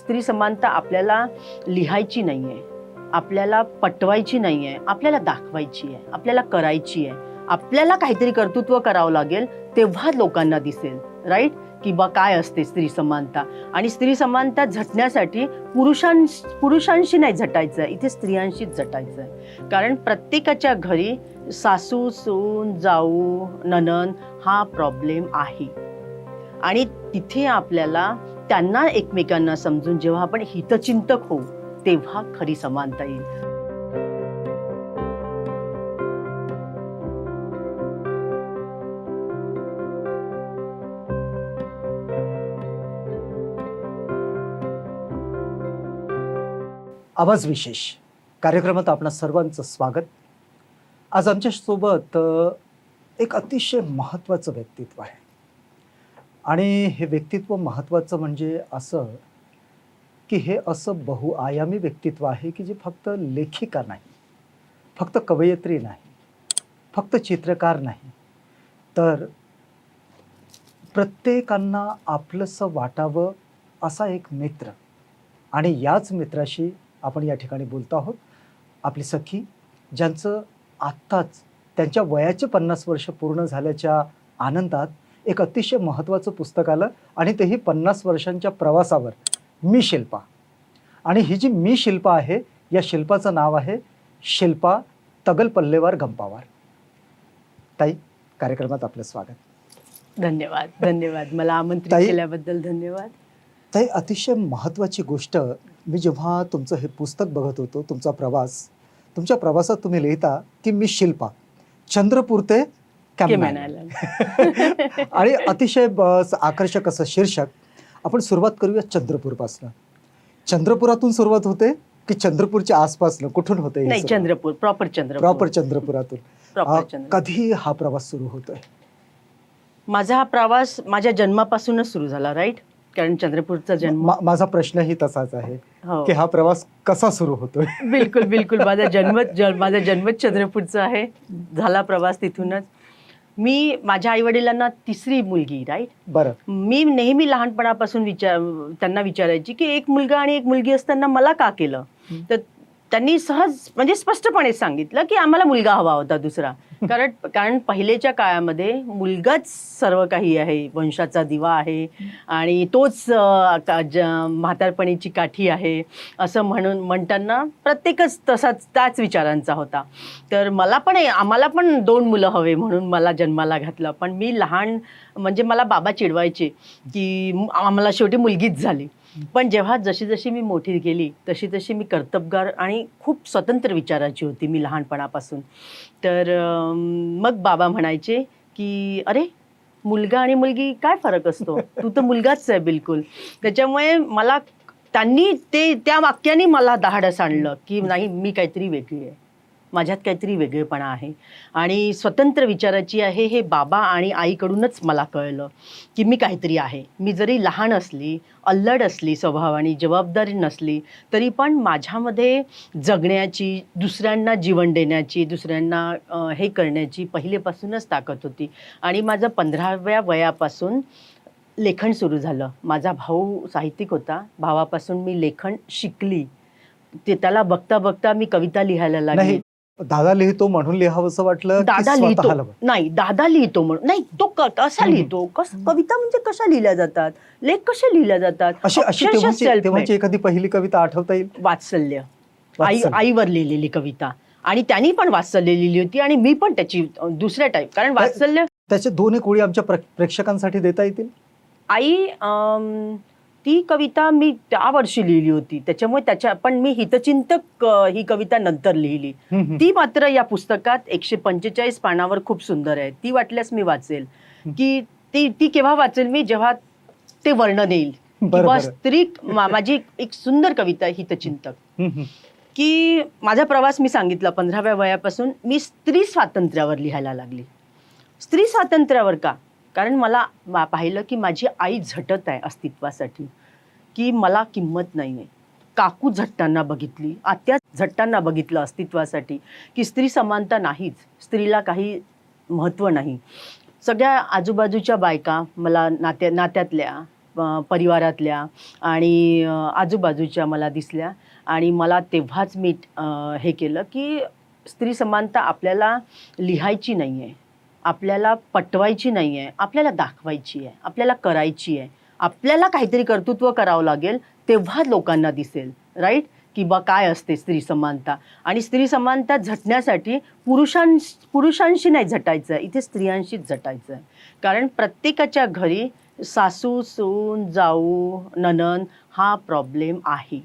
स्त्री समानता आपल्याला लिहायची नाही आहे आपल्याला पटवायची नाही आहे आपल्याला दाखवायची आहे. आपल्याला करायची आहे. आपल्याला काहीतरी कर्तृत्व करावं लागेल तेव्हा लोकांना दिसेल. राईट की बा काय असते स्त्री समानता? आणि स्त्री समानता झटण्यासाठी पुरुषां पुरुषांशी नाही झटायचं आहे इथे स्त्रियांशीच झटायचं आहे. कारण प्रत्येकाच्या घरी सासू सून जाऊ ननन हा प्रॉब्लेम आहे. आणि तिथे आपल्याला त्यांना एकमेकांना समजून जेव्हा आपण हितचिंतक होऊ तेव्हा खरी समानता येईल. आवाज विशेष. कार्यक्रमात आपणा सर्वांचं स्वागत. आज आमच्यासोबत एक अतिशय महत्त्वाचं व्यक्तित्व आहे. आणि हे व्यक्तित्व महत्त्वाचं म्हणजे असं की हे असं बहुआयामी व्यक्तित्व आहे की जे फक्त लेखिका नाही फक्त कवयित्री नाही फक्त चित्रकार नाही. तर प्रत्येकांना आपलंसं वाटावं असा एक मित्र आणि याच मित्राशी आपण या ठिकाणी बोलतो आहोत. आपली सखी ज्यांचं आत्ताच त्यांच्या वयाचे पन्नास वर्ष पूर्ण झाल्याच्या आनंदात एक अतिशय महत्त्वाचं पुस्तक आलं आणि तेही पन्नास वर्षांच्या प्रवासावर मी शिल्पा. आणि ही जी मी शिल्पा आहे या शिल्पाचं नाव आहे शिल्पा तगल पल्लेवार गंपावार ताई कार्यक्रमात आपलं स्वागत. धन्यवाद धन्यवाद. मला आमंत्रित केल्याबद्दल धन्यवाद. ताई अतिशय महत्त्वाची गोष्ट मी जेव्हा तुमचं हे पुस्तक बघत होतो तुमचा प्रवास तुमच्या प्रवासात तुम्ही लिहिता की मी शिल्पा. चंद्रपूर ते आणि अतिशय आकर्षक असं शीर्षक. आपण सुरुवात करूया चंद्रपूरपासनं. चंद्रपुरातून सुरुवात होते की चंद्रपूरच्या आसपासनं? कुठून होते नाही चंद्रपूर. प्रॉपर चंद्रपूर. प्रॉपर चंद्रपुरातून. कधी हा प्रवास सुरू होतोय? माझा हा प्रवास माझ्या जन्मापासूनच सुरू झाला राईट? कारण चंद्रपूरचा जन्म माझा प्रश्नही तसाच आहे हो. की हा प्रवास कसा सुरू होतोय? बिलकुल बिलकुल. माझा जन्म माझा जन्मच चंद्रपूरचा आहे. झाला प्रवास तिथूनच. मी माझ्या आईवडिलांना तिसरी मुलगी राईट बरं. मी नेहमी लहानपणापासून विचार त्यांना विचारायची की एक मुलगा आणि एक मुलगी असताना मला का केलं. तर त्यांनी सहज म्हणजे स्पष्टपणे सांगितलं की आम्हाला मुलगा हवा होता दुसरा. कारण कारण पहिलेच्या काळामध्ये मुलगाच सर्व काही आहे. वंशाचा दिवा आहे आणि तोच म्हातारपणीची काठी आहे. असं म्हणून म्हणताना प्रत्येकच तसाच त्याच विचारांचा होता. तर मला पण आम्हाला पण दोन मुलं हवे म्हणून मला जन्माला घातलं. पण मी लहान म्हणजे मला बाबा चिडवायचे की आम्हाला शेवटी मुलगीच झाली. पण जेव्हा जशी जशी मी मोठी गेली तशी तशी मी कर्तबगार आणि खूप स्वतंत्र विचाराची होती मी लहानपणापासून. तर मग बाबा म्हणायचे की अरे मुलगा आणि मुलगी काय फरक असतो? तू तर मुलगाच आहे बिलकुल. त्याच्यामुळे मला त्यांनी ते त्या वाक्याने मला दहाडस आणलं की नाही मी काहीतरी वेगळी आहे. माझ्यात काहीतरी वेगळेपणा आहे. आणि स्वतंत्र विचाराची आहे हे बाबा आणि आईकडूनच मला कळलं की मी काहीतरी आहे. मी जरी लहान असली अल्लड असली स्वभावाने जबाबदारी नसली तरी पण माझ्यामध्ये जगण्याची दुसऱ्यांना जीवन देण्याची दुसऱ्यांना हे करण्याची पहिलेपासूनच ताकद होती. आणि माझं पंधराव्या वयापासून लेखन सुरू झालं. माझा भाऊ साहित्यिक होता. भावापासून मी लेखन शिकली. ते त्याला बघता बघता मी कविता लिहायला लागली. दादा लिहितो म्हणून लिहावंसं वाटलं दादा लिहितो? नाही दादा लिहितो म्हणून. नाही तो कसा. लिहितो? कस कविता म्हणजे कशा लिहिल्या जातात? लेख कसे लिहिल्या जातात? अशी एखादी पहिली कविता आठवता येईल? वात्सल्य. आई. आईवर लिहिलेली कविता. आणि त्यांनी पण वात्सल्य लिहिली होती आणि मी पण त्याची दुसऱ्या टाईप कारण वात्सल्य त्याच्या दोन एक ओळी आमच्या प्रे- प्रेक्षकांसाठी देता येतील? आई ती कविता मी त्या वर्षी लिहिली होती. त्याच्यामुळे त्याच्या पण मी हितचिंतक ही कविता नंतर लिहिली. ती मात्र या पुस्तकात एकशे पंचेचाळीस पानावर खूप सुंदर आहे. ती वाटल्यास मी वाचेल. की ती ती केव्हा वाचेल मी? जेव्हा ते वर्णन येईल. किंवा स्त्री मा- माझी एक सुंदर कविता आहे हितचिंतक. की माझा प्रवास मी सांगितला पंधराव्या वयापासून मी स्त्री स्वातंत्र्यावर लिहायला लागली. स्त्री स्वातंत्र्यावर का? कारण मला मा- पाहिलं की माझी आई झटत आहे अस्तित्वासाठी की मला किंमत नाही आहे. काकू झटताना बघितली आत्या झटताना बघितलं अस्तित्वासाठी की स्त्री समानता नाहीच स्त्रीला काही महत्त्व नाही. सगळ्या आजूबाजूच्या बायका मला नात्या नात्यातल्या परिवारातल्या आणि आजूबाजूच्या मला दिसल्या आणि मला तेव्हाच मी हे केलं की स्त्री समानता आपल्याला लिहायची नाही आहे आपल्याला पटवायची नाही आहे आपल्याला दाखवायची आहे आपल्याला करायची आहे आपल्याला काहीतरी कर्तृत्व करावं लागेल तेव्हा लोकांना दिसेल राईट की बा काय असते स्त्री समानता? आणि स्त्री समानता झटण्यासाठी पुरुषां पुरुषांशी नाही झटायचं आहे इथे स्त्रियांशीच झटायचं. आहे कारण प्रत्येकाच्या घरी सासू सून जाऊ ननन हा प्रॉब्लेम आहे.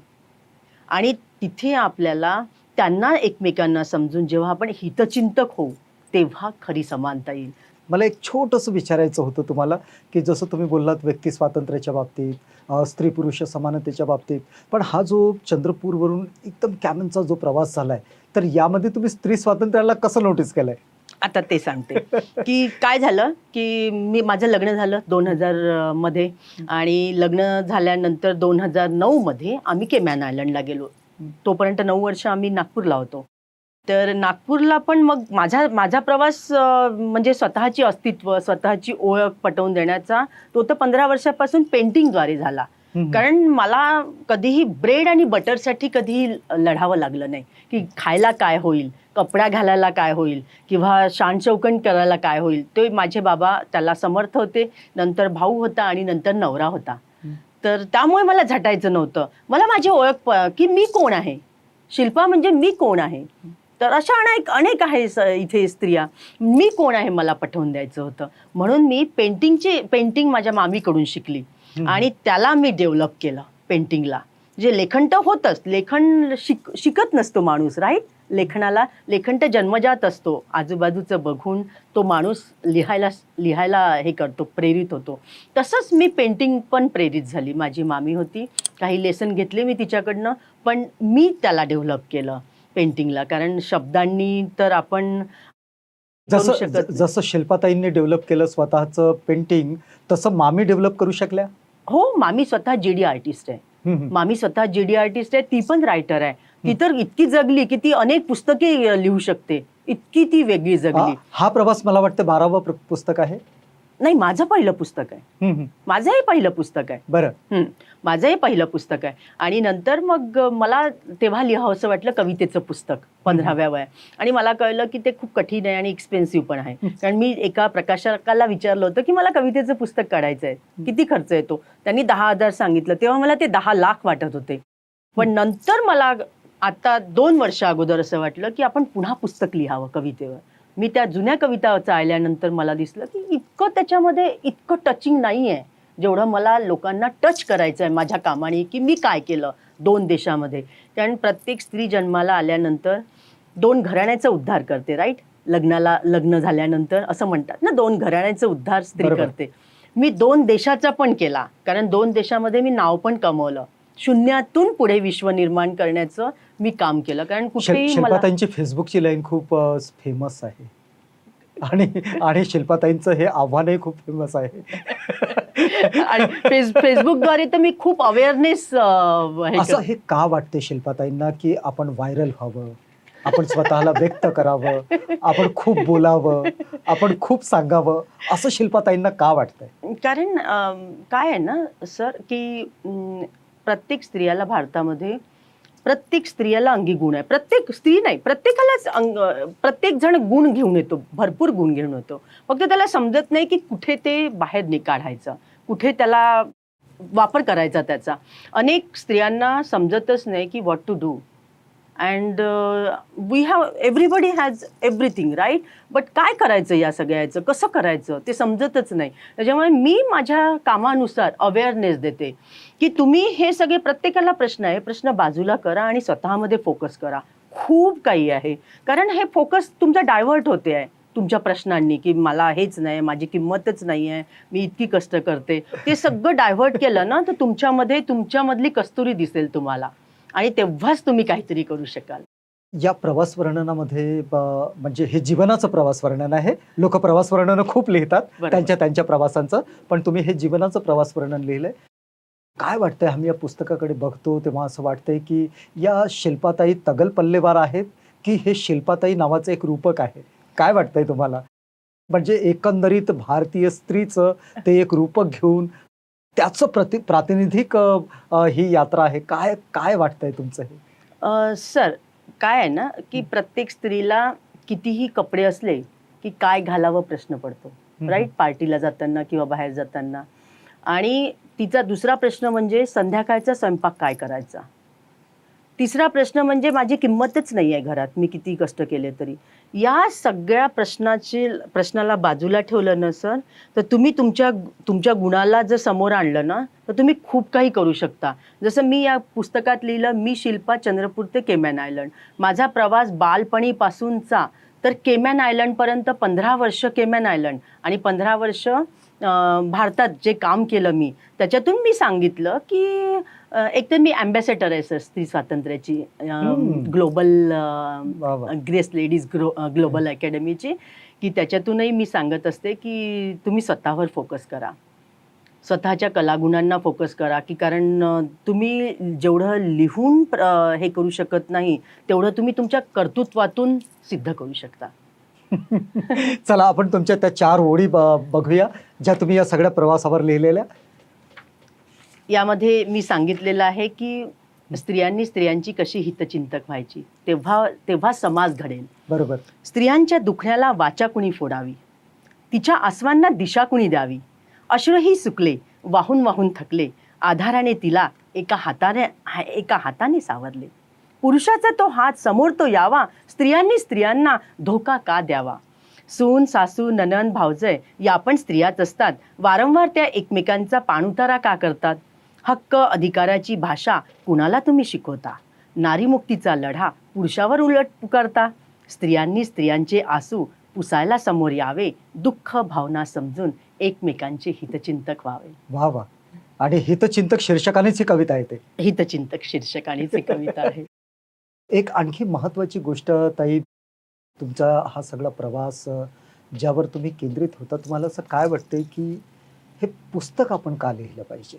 आणि तिथे आपल्याला त्यांना एकमेकांना समजून जेव्हा आपण हितचिंतक होऊ तेव्हा खरी समानता येईल. मला एक छोटंसं विचारायचं होतं तुम्हाला की जसं तुम्ही बोललात व्यक्ती स्वातंत्र्याच्या बाबतीत स्त्री पुरुष समानतेच्या बाबतीत पण हा जो चंद्रपूरवरून एकदम कॅमनचा जो प्रवास झालाय तर यामध्ये तुम्ही स्त्री स्वातंत्र्याला कसं नोटीस केलंय? आता ते सांगते. की काय झालं की मी माझं लग्न झालं दोन हजारमध्ये आणि लग्न झाल्यानंतर दोन हजार नऊ मध्ये आम्ही केमॅन आयलंडला गेलो. तोपर्यंत नऊ वर्ष आम्ही नागपूरला होतो. तर नागपूरला पण मग माझा माझा प्रवास म्हणजे स्वतःची अस्तित्व स्वतःची ओळख पटवून देण्याचा तो तर पंधरा वर्षापासून पेंटिंगद्वारे झाला. कारण मला कधीही ब्रेड आणि बटरसाठी कधीही लढावं लागलं नाही. की खायला काय होईल कपडा घालायला काय होईल किंवा शान चौकण करायला काय होईल ते माझे बाबा त्याला समर्थ होते. नंतर भाऊ होता आणि नंतर नवरा होता. तर त्यामुळे मला झटायचं नव्हतं. मला माझी ओळख की मी कोण आहे? शिल्पा म्हणजे मी कोण आहे? तर अशा अनेक अनेक आहे स- इथे स्त्रिया. मी कोण आहे मला पटवून द्यायचं होतं? म्हणून मी पेंटिंगची पेंटिंग माझ्या मामीकडून शिकली. आणि त्याला मी डेव्हलप केलं पेंटिंगला जे लेखन तर होतंच. लेखन शिक शिकत नसतो माणूस राईट लेखनाला लेखन तर जन्मजात असतो. आजूबाजूचं बघून तो माणूस लिहायला लिहायला हे करतो प्रेरित होतो. तसंच मी पेंटिंग पण प्रेरित झाली. माझी मामी होती. काही लेसन घेतले मी तिच्याकडनं पण मी त्याला डेव्हलप केलं. पेंटिंगला. कारण शब्दांनी तर आपण जसं. जसं शिल्पाताईंनी डेव्हलप केलं स्वतःचं पेंटिंग तसं मामी डेव्हलप करू शकल्या? हो मामी स्वतः जी डी आर्टिस्ट आहे. मामी स्वतः जी डी आर्टिस्ट आहे ती पण रायटर आहे. ती तर इतकी जगली की ती अनेक पुस्तके लिहू शकते. इतकी ती वेगळी जगली. हा प्रवास मला वाटतं बारावं पुस्तक आहे. नाही माझं पहिलं पुस्तक आहे. माझंही पहिलं पुस्तक आहे. बरं. हं. माझंही पहिलं पुस्तक आहे. आणि नंतर मग मला तेव्हा लिहावंसं वाटलं कवितेचं पुस्तक पंधराव्या वया आणि मला कळलं की ते खूप कठीण आहे आणि एक्सपेन्सिव्ह पण आहे. कारण मी एका प्रकाशकाला विचारलं होतं की मला कवितेचं पुस्तक काढायचं आहे किती खर्च येतो? त्यांनी दहा हजार सांगितलं. तेव्हा मला ते दहा लाख वाटत होते. पण नंतर मला आता दोन वर्ष अगोदर असं वाटलं की आपण पुन्हा पुस्तक लिहावं कवितेवर. मी त्या जुन्या कविता चाळल्यानंतर मला दिसलं की इतकं त्याच्यामध्ये इतकं टचिंग नाही आहे जेवढं मला लोकांना टच करायचं आहे माझ्या कामाने की मी काय केलं दोन देशामध्ये. कारण प्रत्येक स्त्री जन्माला आल्यानंतर दोन घराण्याचा उद्धार करते राईट लग्नाला लग्न झाल्यानंतर असं म्हणतात ना दोन घराण्याचा उद्धार स्त्री. करते. मी दोन देशाचा पण केला कारण दोन देशामध्ये मी नाव पण कमवलं. शून्यातून पुढे विश्व निर्माण करण्याचं मी काम केलं. कारण कुठेही मला शिल्पाताईंची फेसबुकची लाईन खूप फेमस आहे. आणि आणि शिल्पाताईंचं हे आव्हानही खूप फेमस आहे. आणि फेस फेसबुकद्वारे तर मी खूप अवेअरनेस असं हे का वाटते शिल्पाताईंना की आपण व्हायरल व्हावं आपण स्वतःला व्यक्त करावं आपण खूप बोलावं आपण खूप सांगावं असं शिल्पाताईंना का वाटतंय? कारण काय आहे ना सर की प्रत्येक स्त्रियाला भारतामध्ये प्रत्येक स्त्रियाला अंगी गुण आहे. प्रत्येक स्त्री नाही प्रत्येकालाच अंग प्रत्येक जण गुण घेऊन येतो भरपूर गुण घेऊन येतो. फक्त त्याला समजत नाही की कुठे ते बाहेर निकाढायचं कुठे त्याला वापर करायचा त्याचा. अनेक स्त्रियांना समजतच नाही की what to do and we have everybody has everything right but काय करायचं या सगळ्याचं? कसं करायचं? ते समजतच नाही. त्याच्यामुळे मी माझ्या कामानुसार अवेअरनेस देते. की तुम्ही हे सगळे प्रत्येकाला प्रश्न आहे प्रश्न बाजूला करा आणि स्वतःमध्ये फोकस करा. खूप काही आहे. कारण हे फोकस तुमचा डायव्हर्ट होते आहे. तुमच्या प्रश्नांनी की मला हेच नाही माझी किंमतच नाही आहे मी इतकी कष्ट करते. ते सगळं डायव्हर्ट केलं ना तर तुमच्यामध्ये तुमच्यामधली कस्तुरी दिसेल तुम्हाला. आणि तेव्हाच तुम्ही काहीतरी करू शकाल. या प्रवास वर्णनामध्ये म्हणजे हे जीवनाचं प्रवास वर्णन आहे. लोक प्रवास वर्णन खूप लिहितात. त्यांच्या त्यांच्या प्रवासांचं. पण तुम्ही हे जीवनाचं प्रवास वर्णन लिहिलंय. काय वाटतंय? आम्ही या पुस्तकाकडे बघतो तेव्हा असं वाटतंय की या शिल्पाताई तगल पल्लेवार आहेत की हे शिल्पाताई नावाचं एक रूपक आहे? काय वाटतंय तुम्हाला? म्हणजे एकंदरीत भारतीय स्त्रीचं ते एक रूपक घेऊन त्याचं प्रति प्रातिनिधिक ही यात्रा आहे. काय काय वाटतंय तुमचं हे? सर काय आहे ना की प्रत्येक स्त्रीला कितीही कपडे असले की काय घालावं प्रश्न पडतो. राईट? पार्टीला जाताना किंवा बाहेर जाताना. आणि तिचा दुसरा प्रश्न म्हणजे संध्याकाळचा स्वयंपाक काय करायचा? तिसरा प्रश्न म्हणजे माझी किंमतच नाही आहे घरात मी किती कष्ट केले तरी. या सगळ्या प्रश्नाची प्रश्नाला बाजूला ठेवलं ना सर तर तुम्ही तुमच्या तुमच्या गुणाला जर समोर आणलं ना तर तुम्ही खूप काही करू शकता. जसं मी या पुस्तकात लिहिलं मी शिल्पा चंद्रपूर ते केमॅन आयलंड. माझा प्रवास बालपणीपासूनचा. तर केमॅन आयलंडपर्यंत पंधरा वर्ष केमॅन आयलंड आणि पंधरा वर्ष भारतात जे काम केलं मी त्याच्यातून मी सांगितलं की अं, एकतर मी अँबॅसेडर आहे सर स्त्री स्वातंत्र्याची. ग्लोबल. ग्रेस लेडीज ग्लोबल अकॅडमीची की त्याच्यातूनही मी सांगत असते की तुम्ही स्वतःवर फोकस करा स्वतःच्या कलागुणांना फोकस करा की कारण तुम्ही जेवढं लिहून हे करू शकत नाही तेवढं तुम्ही तुमच्या कर्तृत्वातून सिद्ध करू शकता चला आपण तुमच्या त्या चार ओळी बघूया ज्या तुम्ही या सगळ्या प्रवासावर लिहिलेल्या. यामध्ये मी सांगितलेलं आहे की स्त्रियांनी स्त्रियांची कशी हितचिंतक व्हायची तेव्हा तेव्हा समाज घडेल. बरोबर. स्त्रियांच्या दुखण्याला वाचा कुणी फोडावी? तिच्या आसवांना दिशा कुणी द्यावी? अश्रूही सुकले वाहून वाहून थकले आधाराने तिला एका हाताने एका हाताने सावरले. पुरुषाचा तो हात समोर तो यावा स्त्रियांनी स्त्रियांना धोका का द्यावा? सून सासू ननन भावजय या पण स्त्रियाच असतात. वारंवार त्या एकमेकांचा पाणउतारा का करतात? हक्क अधिकाराची भाषा कुणाला तुम्ही शिकवता? नारीमुक्तीचा लढा पुरुषावर उलट पुकारता? स्त्रियांनी स्त्रियांचे आसू पुसायला समोर यावे दुःख भावना समजून एकमेकांचे हितचिंतक व्हावे. वा वा. आणि हितचिंतक शीर्षकानेच ही कविता येते. हितचिंतक शीर्षकानेच ही कविता आहे. एक आणखी महत्वाची गोष्ट ताई तुमचा हा सगळा प्रवास ज्यावर तुम्ही केंद्रित होता तुम्हाला असं काय वाटतंय की हे पुस्तक आपण का लिहिलं पाहिजे?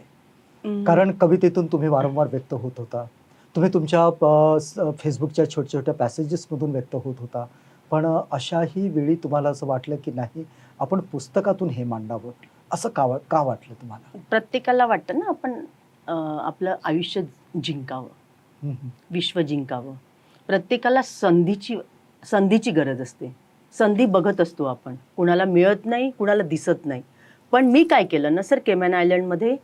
कारण कवितेतून तुम्ही वारंवार व्यक्त होत होता. तुम्ही तुमच्या फेसबुकच्या छोट्या छोट्या पॅसेजेसमधून व्यक्त होत होता. पण अशाही वेळी तुम्हाला असं वाटलं की नाही आपण पुस्तकातून हे मांडावं? असं का का वाटलं तुम्हाला? प्रत्येकाला वाटतं ना आपण आपलं आयुष्य जिंकावं. विश्व जिंकावं. प्रत्येकाला संधीची संधीची गरज असते. संधी बघत असतो आपण. कुणाला मिळत नाही कुणाला दिसत नाही. पण मी काय केलं ना sir Cayman आयलंडमध्ये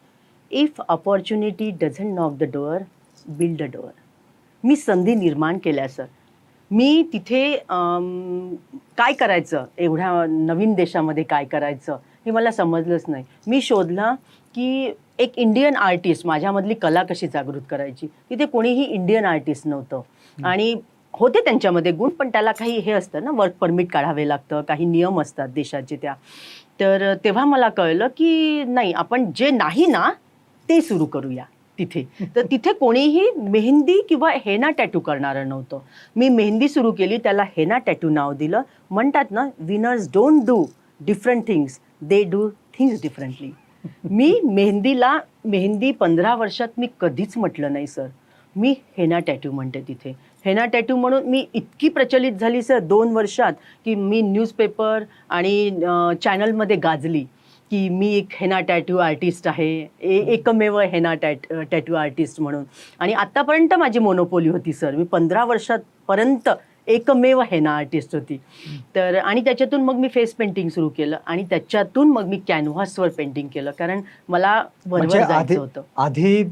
if opportunity doesn't knock the door build a door. मी संधी निर्माण केल्या सर. मी तिथे काय करायचं? एवढ्या नवीन देशामध्ये काय करायचं? हे मला समजलंच नाही. मी शोधला की एक इंडियन आर्टिस्ट माझ्यामधली कला कशी जागृत करायची? तिथे कोणीही इंडियन आर्टिस्ट नव्हतं. आणि होते त्यांच्यामध्ये गुण पण त्याला काही हे असतं ना वर्क परमिट काढावे लागतं काही नियम असतात देशाचे त्या. तर तेव्हा मला कळलं की नाही आपण जे नाही ना ते सुरू करूया तिथे. तर तिथे कोणीही मेहंदी किंवा हेना टॅटू करणारं नव्हतं. मी मेहंदी सुरू केली त्याला हेना टॅटू नाव दिलं. म्हणतात ना winners don't do different things they do things differently मी मेहंदीला मेहंदी पंधरा वर्षात मी कधीच म्हटलं नाही सर. मी हेना टॅटू म्हणते तिथे. हेना टॅटू म्हणून मी इतकी प्रचलित झाली सर दोन वर्षात की मी न्यूजपेपर आणि चॅनलमध्ये गाजली की मी एक हेना टॅटू आर्टिस्ट आहे ए एकमेव हेना टॅट टॅटू आर्टिस्ट म्हणून. आणि आत्तापर्यंत माझी मोनोपोली होती सर. मी पंधरा वर्षापर्यंत एकमेव हेना आर्टिस्ट होती. तर आणि त्याच्यातून मग मी फेस पेंटिंग सुरू केलं आणि त्याच्यातून मग मी कॅनव्हासवर पेंटिंग केलं. कारण मला म्हणजे जायचं होतं. आधी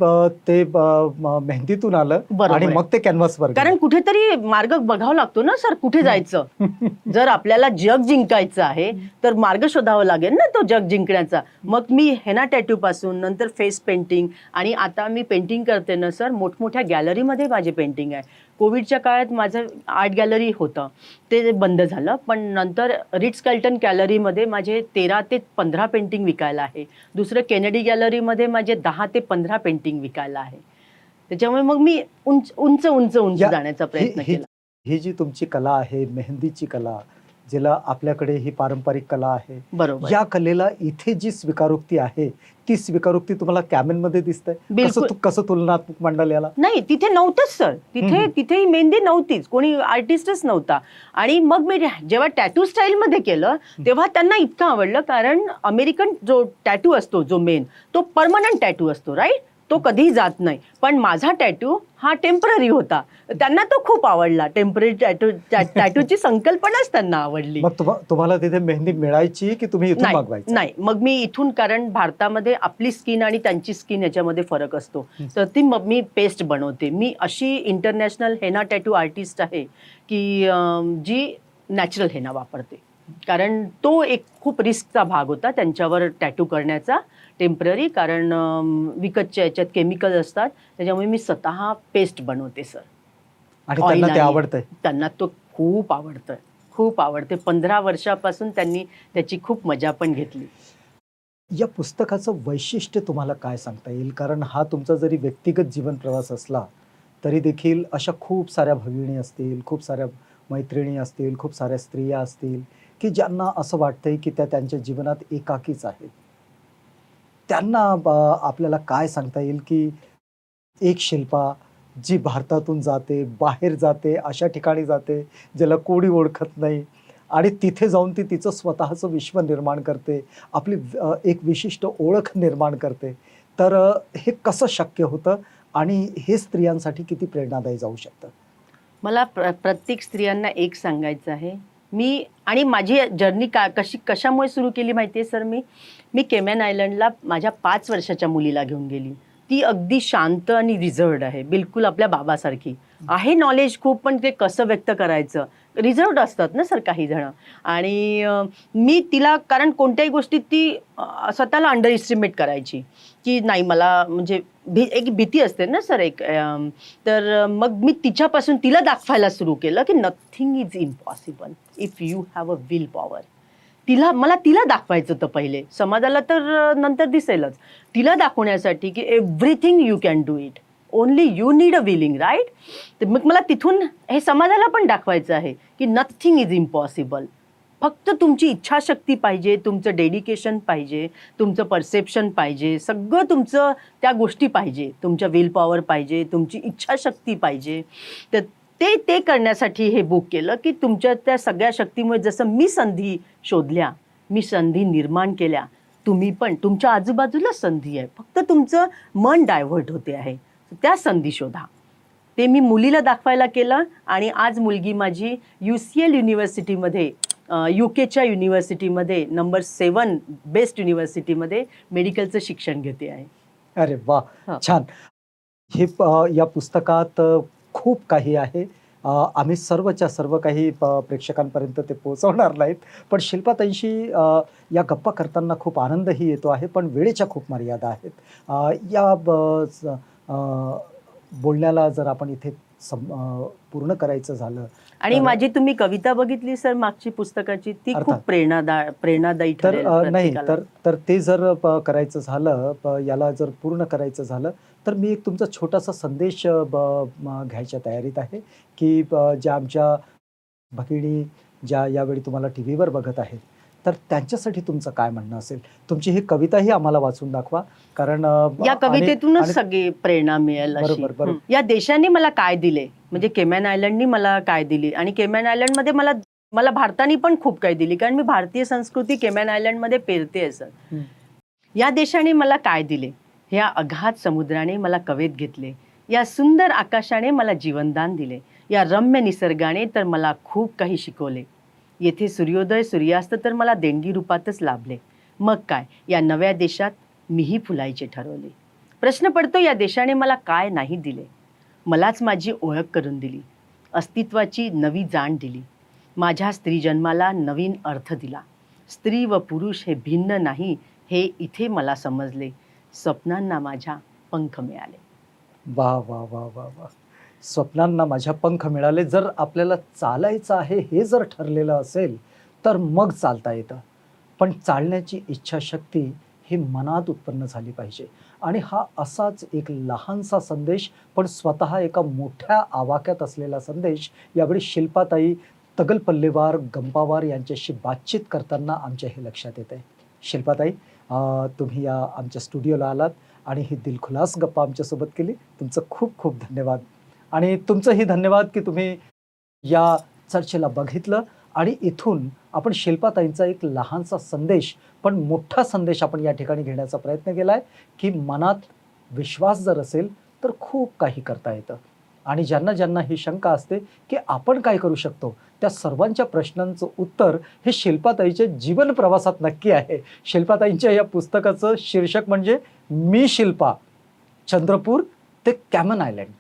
ते मेहंदीतून आलं आणि. मग ते कॅनव्हासवर कारण कुठेतरी मार्ग बघावं लागतो ना सर कुठे जायचं? जर आपल्याला जग जिंकायचं आहे तर मार्ग शोधावा लागेल ना तो जग जिंकण्याचा. मग मी हेना टॅटू पासून नंतर फेस पेंटिंग आणि आता मी पेंटिंग करते ना सर मोठमोठ्या गॅलरीमध्ये माझे पेंटिंग आहे. कोविडच्या काळात माझं आर्ट गॅलरी होतं. ते बंद झालं. पण नंतर रिट्स कल्टन गॅलरीमध्ये माझे तेरा ते पंधरा पेंटिंग विकायला आहे. दुसरं केनेडी गॅलरीमध्ये माझे दहा ते पंधरा पेंटिंग विकायला आहे. त्याच्यामुळे मग मी उंच उंच उंच उंच जाण्याचा प्रयत्न केला. ही जी तुमची कला आहे मेहंदीची कला जिला आपल्याकडे ही पारंपरिक कला आहे. बरोबर. या कलेला इथे जी स्वीकारोक्ती आहे ती स्वीकारोक्ती तुम्हाला कॅमेनमध्ये दिसतंय कसं कसं तुलनात्मक मंडळ याला? नाही तिथे नव्हतंच सर. तिथे. तिथे ही मेहंदी नव्हतीच. कोणी आर्टिस्टच नव्हता. आणि मग मी जेव्हा टॅटू स्टाईलमध्ये केलं तेव्हा त्यांना इतकं आवडलं कारण अमेरिकन जो टॅटू असतो जो मेन तो परमनंट टॅटू असतो राईट तो कधीही जात नाही. पण माझा टॅटू हा टेंपररी होता. त्यांना तो खूप आवडला. टेंपररी टॅटू टॅटूची संकल्पनाच त्यांना आवडली. मग तुम्हा- तुम्हाला तिथे मेहंदी मिळायची की तुम्ही इथून नाही मागवायची? नाही. मग मी इथून कारण भारतामध्ये आपली स्किन आणि त्यांची स्किन याच्यामध्ये फरक असतो. तर ती मग मी पेस्ट बनवते. मी अशी इंटरनॅशनल हेना टॅटू आर्टिस्ट आहे की अं, जी नॅचरल हेना वापरते. कारण तो एक खूप रिस्कचा भाग होता त्यांच्यावर टॅटू करण्याचा टेंपररी कारण विकतच्या याच्यात केमिकल असतात. त्याच्यामुळे मी स्वतः पेस्ट बनवते सर आणि त्यांना ते आणि- आवडतंय. त्यांना तो खूप आवडतं खूप आवडते पंधरा वर्षापासून त्यांनी त्याची खूप मजा पण घेतली. या पुस्तकाचं वैशिष्ट्य तुम्हाला काय सांगता येईल? कारण हा तुमचा जरी व्यक्तिगत जीवन प्रवास असला तरी देखील अशा खूप साऱ्या भगिनी असतील खूप साऱ्या मैत्रिणी असतील खूप साऱ्या स्त्रिया असतील की ज्यांना असं वाटतंय की त्या त्यांच्या जीवनात एकाकीच आहेत. त्यांना आपल्याला काय सांगता येईल की एक शिल्पा जी भारतातून जाते बाहेर जाते अशा ठिकाणी जाते ज्याला कोणी ओळखत नाही आणि तिथे जाऊन ती तिचं स्वतःचं विश्व निर्माण करते आपली एक विशिष्ट ओळख निर्माण करते. तर हे कसं शक्य होतं आणि हे स्त्रियांसाठी किती प्रेरणादायी जाऊ शकतं? मला प्र प्रत्येक स्त्रियांना एक सांगायचं आहे. मी आणि माझी जर्नी का कशी कशामुळे सुरू केली माहिती आहे सर मी? मी केमॅन आयलंडला माझ्या पाच वर्षाच्या मुलीला घेऊन गेली. ती अगदी शांत आणि रिझर्वड आहे. बिलकुल आपल्या बाबासारखी. आहे नॉलेज खूप पण ते कसं व्यक्त करायचं? रिझर्वड असतात ना सर काही जण. आणि मी तिला कारण कोणत्याही गोष्टीत ती स्वतःला अंडर इस्टिमेट करायची. की नाही मला म्हणजे भी एक भीती असते ना सर एक तर मग मी तिच्यापासून तिला दाखवायला सुरू केलं की nothing is impossible if you have a will power तिला मला तिला दाखवायचं होतं पहिले. समाजाला तर नंतर दिसेलच. तिला दाखवण्यासाठी की everything you can do it only you need a willing right तर मग मला तिथून हे समाजाला पण दाखवायचं आहे की नथिंग इज इम्पॉसिबल फक्त तुमची इच्छाशक्ती पाहिजे तुमचं डेडिकेशन पाहिजे तुमचं परसेप्शन पाहिजे सगळं तुमचं त्या गोष्टी पाहिजे. तुमच्या विल पॉवर पाहिजे तुमची इच्छाशक्ती पाहिजे. तर ते ते करण्यासाठी हे बुक केलं की तुमच्या त्या सगळ्या शक्तीमुळे जसं मी संधी शोधल्या मी संधी निर्माण केल्या तुम्ही पण तुमच्या आजूबाजूला संधी आहे. फक्त तुमचं मन डायव्हर्ट होते आहे. त्या संधी शोधा. ते मी मुलीला दाखवायला केलं आणि आज मुलगी माझी यू सी एल युनिव्हर्सिटीमध्ये यू केच्या युनिव्हर्सिटीमध्ये नंबर सेवन बेस्ट युनिव्हर्सिटीमध्ये मेडिकलचं शिक्षण घेते आहे. अरे वा. छान. हे या पुस्तकात खूप काही आहे आम्ही सर्वच्या सर्व काही प्रेक्षकांपर्यंत ते पोहोचवणार नाहीत पण शिल्पाताईंशी या गप्पा करताना खूप आनंदही येतो आहे पण वेळेच्या खूप मर्यादा आहेत या ब- बोलण्याला जर आपण इथे सम- पूर्ण करायचं झालं आणि माझी तुम्ही कविता बघितली सर मागची पुस्तकाची ती खूप. प्रेरणादा प्रेरणादायी तर नाही. तर तर ते जर करायचं झालं याला जर पूर्ण करायचं झालं तर मी एक तुमचा छोटासा संदेश घ्यायच्या तयारीत आहे की ज्या आमच्या भगिनी ज्या यावेळी तुम्हाला टी व्हीवर बघत आहेत तर त्यांच्यासाठी तुमचं काय म्हणणं असेल? तुमची ही कविताही आम्हाला वाचून दाखवा कारण या कवितेतूनच सगळी प्रेरणा मिळेल बरोबर. या देशाने मला काय दिले? म्हणजे केमॅन आयलंडनी मला काय दिली? आणि केमॅन आयलंडमध्ये मला मला भारताने पण खूप काही दिली कारण मी भारतीय संस्कृती केमॅन आयलंडमध्ये पेरते सर. या देशाने मला काय दिले? ह्या अगाध समुद्राने मला कवेत घेतले. या सुंदर आकाशाने मला जीवनदान दिले. या रम्य निसर्गाने तर मला खूप काही शिकवले. येथे सूर्योदय सूर्यास्त तर मला देणगी रूपातच लाभले. मग काय? या नव्या देशात मीही फुलायचे ठरवले. प्रश्न पडतो या देशाने मला काय नाही दिले? मलाच माझी ओळख करून दिली. अस्तित्वाची नवी जाण दिली. माझ्या स्त्री जन्माला नवीन अर्थ दिला. स्त्री व पुरुष हे भिन्न नाही हे इथे मला समजले. स्वप्नांना माझ्या पंख मिळाले. वा वा वा वा वा. स्वप्नांना माझ्या पंख मिळाले. जर आपल्याला चालायचं आहे हे जर ठरलेलं असेल तर मग चालता येतं. पण चालण्याची इच्छाशक्ती ही मनात उत्पन्न झाली पाहिजे. आणि हा असाच एक लहानसा संदेश पण स्वतः एका मोठ्या आवाक्यात असलेला संदेश यावेळी शिल्पाताई तगल पल्लेवार गंपावार यांच्याशी बातचीत करताना आमच्या हे लक्षात येते आहे शिल्पाताई तुम्ही या आमच्या स्टुडिओला आलात आणि ही दिलखुलास गप्पा आमच्यासोबत केली. तुमचं खूप खूप धन्यवाद. आणि तुमचंही धन्यवाद की तुम्ही या चर्चेला बघितलं आणि इथून आपण शिल्पाताईंचा एक लहानसा संदेश पण मोठा संदेश आपण या ठिकाणी घेण्याचा प्रयत्न केला आहे की मनात विश्वास जर असेल तर खूप काही करता येतं. आणि ज्यांना ज्यांना ही शंका असते की आपण काय करू शकतो त्या सर्वांच्या प्रश्नांचं उत्तर हे शिल्पाताईच्या जीवन प्रवासात नक्की आहे. शिल्पाताईंच्या या पुस्तकाचं शीर्षक म्हणजे मी शिल्पा चंद्रपूर ते कॅमन आयलँड.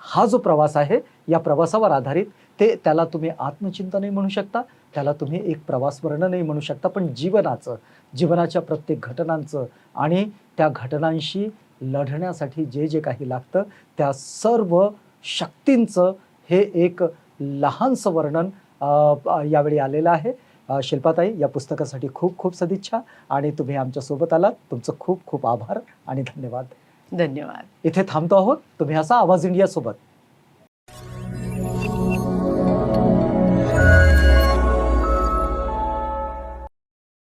हा जो प्रवास आहे या प्रवासावर आधारित ते त्याला तुम्ही आत्मचिंतनही म्हणू शकता त्याला तुम्ही एक प्रवास वर्णनही म्हणू शकता पण जीवनाचं जीवनाच्या प्रत्येक घटनांचं आणि त्या घटनांशी लढण्यासाठी जे जे काही लागतं त्या सर्व शक्तींचं हे एक लहानसं वर्णन यावेळी आलेलं आहे. शिल्पाताई या पुस्तकासाठी खूप खूप सदिच्छा आणि तुम्ही आमच्यासोबत आलात. तुमचं खूप खूप आभार आणि धन्यवाद. धन्यवाद. इथे थांबतो आहोत. तुम्ही असा आवाज इंडिया सोबत.